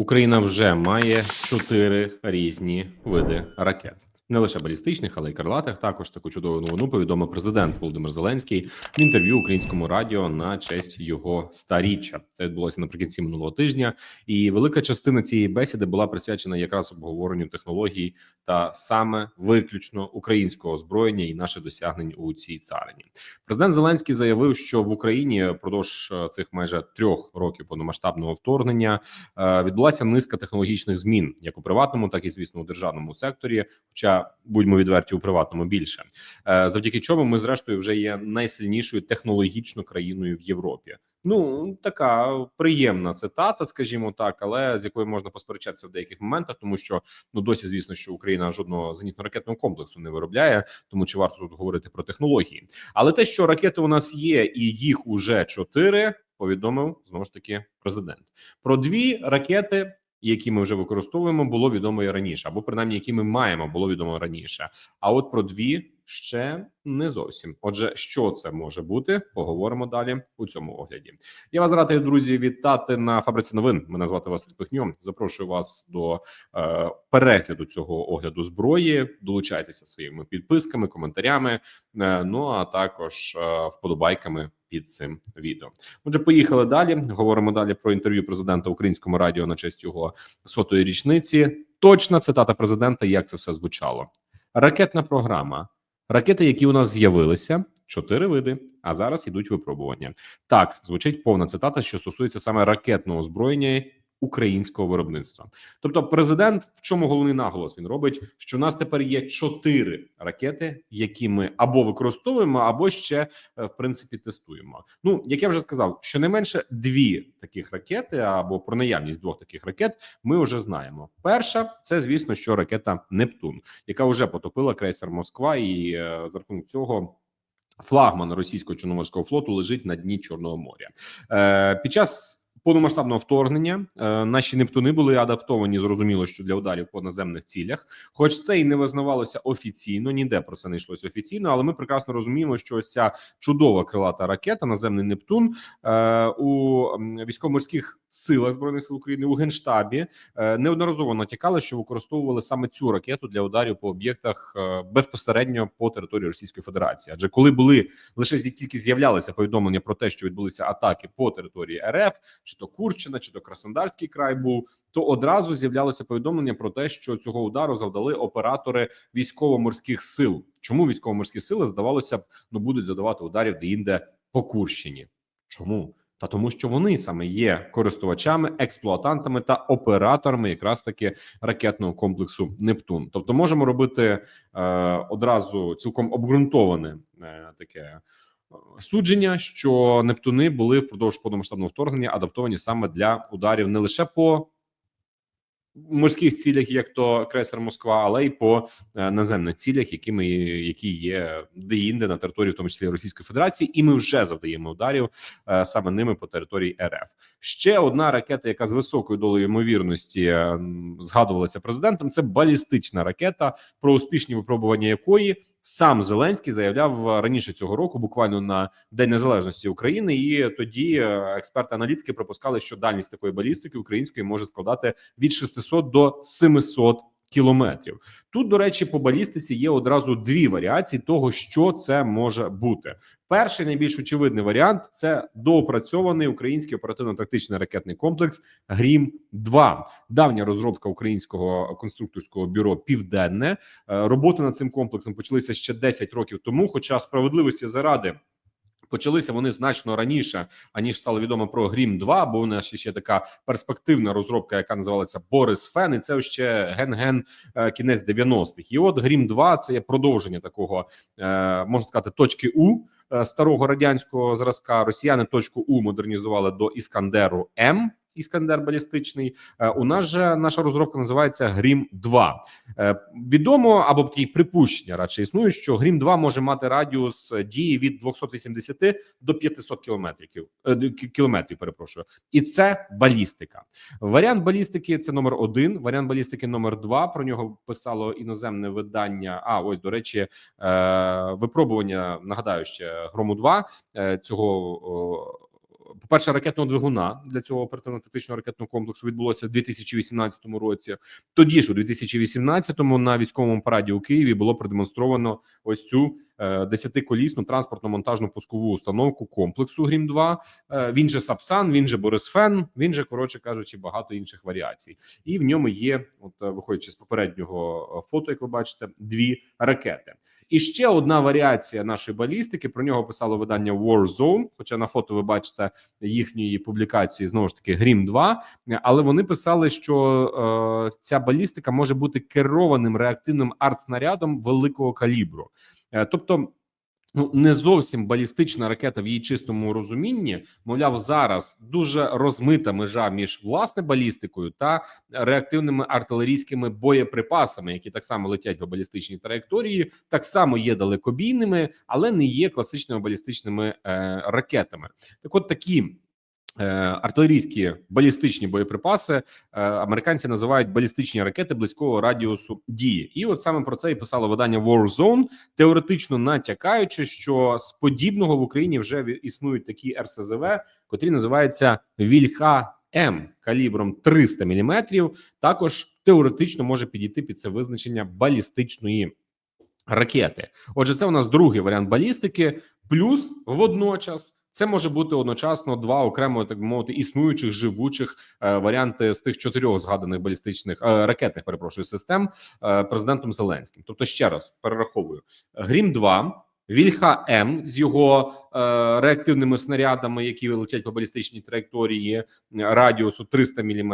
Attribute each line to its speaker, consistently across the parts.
Speaker 1: Україна вже має чотири різні види ракет. Не лише балістичних, але й крилатих. Також таку чудову новину повідомив президент Володимир Зеленський в інтерв'ю українському радіо на честь його старіччя. Це відбулося наприкінці минулого тижня, і велика частина цієї бесіди була присвячена якраз обговоренню технологій та саме виключно українського озброєння і наших досягнень у цій царині. Президент Зеленський заявив, що в Україні впродовж е, цих майже трьох років повномасштабного вторгнення е, відбулася низка технологічних змін, як у приватному, так і звісно у державному секторі. Хоча будьмо відверті у приватному більше, Е, завдяки чому ми зрештою вже є найсильнішою технологічно країною в Європі. Ну така приємна цитата, скажімо так, але з якою можна посперечатися в деяких моментах, тому що ну досі звісно, що Україна жодного зенітно-ракетного комплексу не виробляє, тому чи варто тут говорити про технології? Але те, що ракети у нас є, і їх уже чотири, повідомив знову ж таки президент. Про дві ракети. Які ми вже використовуємо, було відомо і раніше, або принаймні, які ми маємо, було відомо раніше. А от про дві ще не зовсім. Отже, що це може бути? Поговоримо далі у цьому огляді. Я вас радий, друзі, вітати на фабриці новин. Мене звати Василь Пихньо. Запрошую вас до е, перегляду цього огляду зброї. Долучайтеся своїми підписками, коментарями. Е, ну а також е, вподобайками під цим відео. Отже, поїхали далі. Говоримо далі про інтерв'ю президента українському радіо на честь його сотої річниці. Точна цитата президента, як це все звучало. Ракетна програма. Ракети, які у нас з'явилися, чотири види. А зараз ідуть випробування. Так звучить повна цитата, що стосується саме ракетного озброєння українського виробництва. Тобто, президент в чому головний наголос він робить, що у нас тепер є чотири ракети, які ми або використовуємо, або ще е, в принципі тестуємо. Ну як я вже сказав, щонайменше дві таких ракети, або про наявність двох таких ракет, ми вже знаємо. Перша це звісно, що ракета Нептун, яка вже потопила крейсер Москва, і е, за рахунок цього. Флагман російського чорноморського флоту лежить на дні Чорного моря е, під час повномасштабного вторгнення. Е, наші Нептуни були адаптовані. Зрозуміло, що для ударів по наземних цілях, хоч це і не визнавалося офіційно, ніде про це не йшлося офіційно, але ми прекрасно розуміємо, що ось ця чудова крилата ракета, наземний Нептун е, у військово-морських силах збройних сил України у генштабі е, неодноразово натякали, що використовували саме цю ракету для ударів по об'єктах безпосередньо по території Російської Федерації. Адже коли були лише тільки з'являлися повідомлення про те, що відбулися атаки по території РФ, чи то Курщина, чи то Краснодарський край був, то одразу з'являлося повідомлення про те, що цього удару завдали оператори військово-морських сил. Чому військово-морські сили здавалося б, ну будуть задавати ударів де-інде по Курщині? Чому? Та тому, що вони саме є користувачами, експлуатантами та операторами якраз таки ракетного комплексу Нептун. Тобто, можемо робити е, одразу цілком обґрунтоване е, таке судження, що Нептуни були впродовж повномасштабного вторгнення адаптовані саме для ударів не лише по морських цілях, як то крейсер Москва, але й по е, наземних цілях, якими які є де-інде на території, в тому числі Російської Федерації, і ми вже завдаємо ударів е, саме ними по території РФ. Ще одна ракета, яка з високою долею ймовірності е, згадувалася президентом. Це балістична ракета, про успішні випробування якої сам Зеленський заявляв е, раніше цього року, буквально на День Незалежності України. І тоді е, експерти-аналітики припускали, що дальність такої балістики української може складати від 600 до 700 кілометрів. Тут, до речі, по балістиці є одразу дві варіації того, що це може бути. Перший найбільш очевидний варіант це доопрацьований український оперативно-тактичний ракетний комплекс Грім 2 давня розробка українського конструкторського бюро Південне. Е, Роботи над цим комплексом почалися ще 10 років тому. Хоча справедливості заради. Почалися вони значно раніше, аніж стало відомо про Грім 2 бо у нас ще така перспективна розробка, яка називалася Борис Фен, і це ще ген-ген е, кінець 90-х. І от Грім 2 це є продовження такого, е, можна сказати, точки У е, старого радянського зразка. Росіяни точку У модернізували до Іскандеру М. Іскандер балістичний. Е, У нас же наша розробка називається Грім 2 Е, Відомо або такі припущення радше існують, що Грім 2 може мати радіус дії від 280 до 500 кілометрів е, кілометрів. Перепрошую, і це балістика. Варіант балістики це номер один. Варіант балістики номер два. Про нього писало іноземне видання. А ось до речі, випробування. Нагадаю, ще грому 2 е, цього. По перше, ракетного двигуна для цього оперативно-тактичного ракетного комплексу відбулося в 2018 році. Тоді ж у 2018-му на військовому параді у Києві було продемонстровано ось цю е, десятиколісну транспортно-монтажну пускову установку комплексу Грім 2 Е, Він же Сапсан, він же Борисфен, він же коротше кажучи, багато інших варіацій. І в ньому є, от виходячи з попереднього е, фото, як ви бачите, дві ракети. І ще одна варіація нашої балістики. Про нього писало видання Warzone, Хоча на фото ви бачите їхньої публікації знову ж таки Грім 2 але вони писали, що е, ця балістика може бути керованим реактивним артснарядом великого калібру. Е, тобто, ну не зовсім балістична ракета в її чистому розумінні. Мовляв, зараз дуже розмита межа між власне балістикою та реактивними артилерійськими боєприпасами, які так само летять по балістичній траєкторії, так само є далекобійними, але не є класичними балістичними е, ракетами. Так, от такі. Е, Артилерійські балістичні боєприпаси е, американці називають балістичні ракети близького радіусу дії, і от саме про це і писало видання Warzone, теоретично натякаючи, що з подібного в Україні вже існують такі РСЗВ, котрі називаються Вільха М калібром 300 мм, Також теоретично може підійти під це визначення балістичної ракети. Отже, це у нас другий варіант балістики, плюс водночас. Це може бути одночасно два окремо, так мовити, існуючих живучих е, варіанти з тих чотирьох згаданих балістичних е, ракетних перепрошую систем е, президентом Зеленським. Тобто, ще раз перераховую: Грім 2 Вільха М з його е, реактивними снарядами, які летять по балістичній траєкторії е, радіусу 300 мм.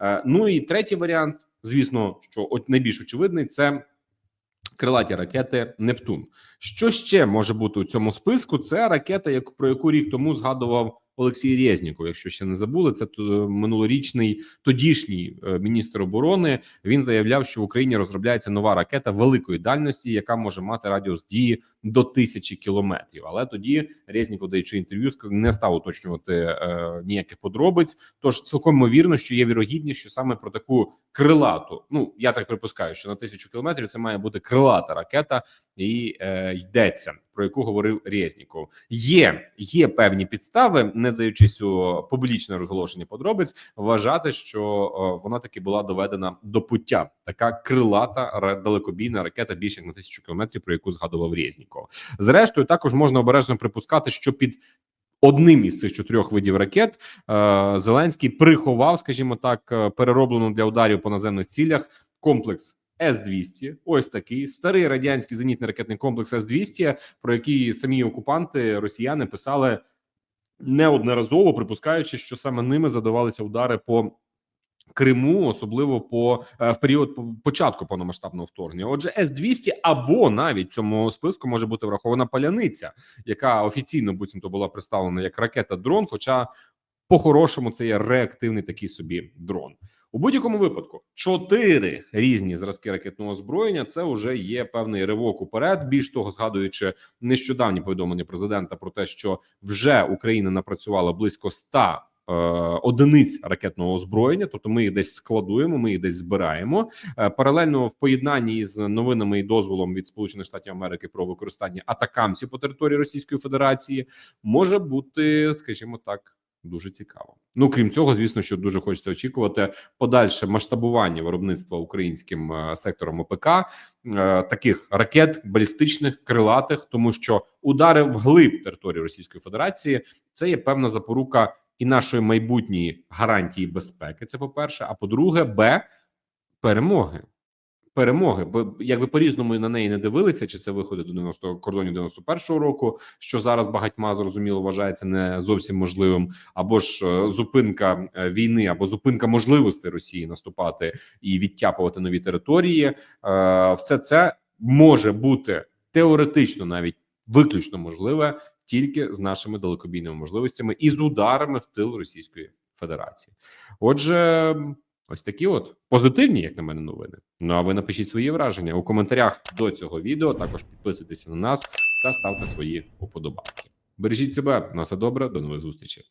Speaker 1: Е, ну і третій варіант, звісно, що от найбільш очевидний, це крилаті ракети Нептун. Що ще може бути у цьому списку? Це ракета, як про яку рік тому згадував Олексій Резніков. Якщо ще не забули, це минулорічний тодішній е, міністр оборони. Він заявляв, що в Україні розробляється нова ракета великої дальності, яка може мати радіус дії до тисячі кілометрів. Але тоді Резніков, даючи інтерв'ю, не став уточнювати е, ніяких подробиць. Тож цілком ймовірно, що є вірогідність, що саме про таку крилату. Ну я так припускаю, що на тисячу кілометрів це має бути крилата ракета, і е, йдеться про яку говорив Резніков. Є є певні підстави, не даючись у публічне розголошення подробиць, вважати, що е, вона таки була доведена до пуття. Така крилата далекобійна ракета більше як на тисячу кілометрів, про яку згадував Резніков. Зрештою, також можна обережно припускати, що під Одним із цих чотирьох видів ракет е, Зеленський приховав, скажімо так, е, перероблену для ударів по наземних цілях комплекс С-200. Ось такий старий радянський зенітний ракетний комплекс С-200, про який самі окупанти росіяни писали неодноразово, припускаючи, що саме ними задавалися удари по. Криму, особливо по е, в період по- початку повномасштабного вторгнення. Отже, С 200 або навіть цьому списку може бути врахована паляниця, яка офіційно буцімто була представлена як ракета дрон. Хоча по-хорошому це є реактивний такий собі дрон. У будь-якому випадку чотири різні зразки ракетного озброєння. Це вже є певний ривок уперед. Більш того, згадуючи нещодавні повідомлення президента про те, що вже Україна напрацювала близько 100 е, одиниць ракетного озброєння, тобто ми їх десь складуємо, ми їх десь збираємо. Е, Паралельно в поєднанні з новинами і дозволом від Сполучених Штатів Америки про використання атакамсів по території Російської Федерації може бути, скажімо так. Дуже цікаво. Ну крім цього, звісно, що дуже хочеться очікувати подальше масштабування виробництва українським е, сектором ОПК е, таких ракет балістичних крилатих, тому що удари вглиб території Російської Федерації це є певна запорука і нашої майбутньої гарантії безпеки. Це по перше. А по-друге, б перемоги. Перемоги, бо якби по різному на неї не дивилися, чи це виходи до 90 кордонів 91-го року, що зараз багатьма зрозуміло вважається не зовсім можливим, або ж е, зупинка е, війни, або зупинка можливості Росії наступати і відтяпувати нові території. Е, Все це може бути теоретично навіть виключно можливе тільки з нашими далекобійними можливостями і з ударами в тил Російської Федерації. Отже. Ось такі от позитивні, як на мене, новини. Ну а ви напишіть свої враження у коментарях до цього відео. Також підписуйтесь на нас та ставте свої уподобайки. Бережіть себе, на все добре, до нових зустрічей.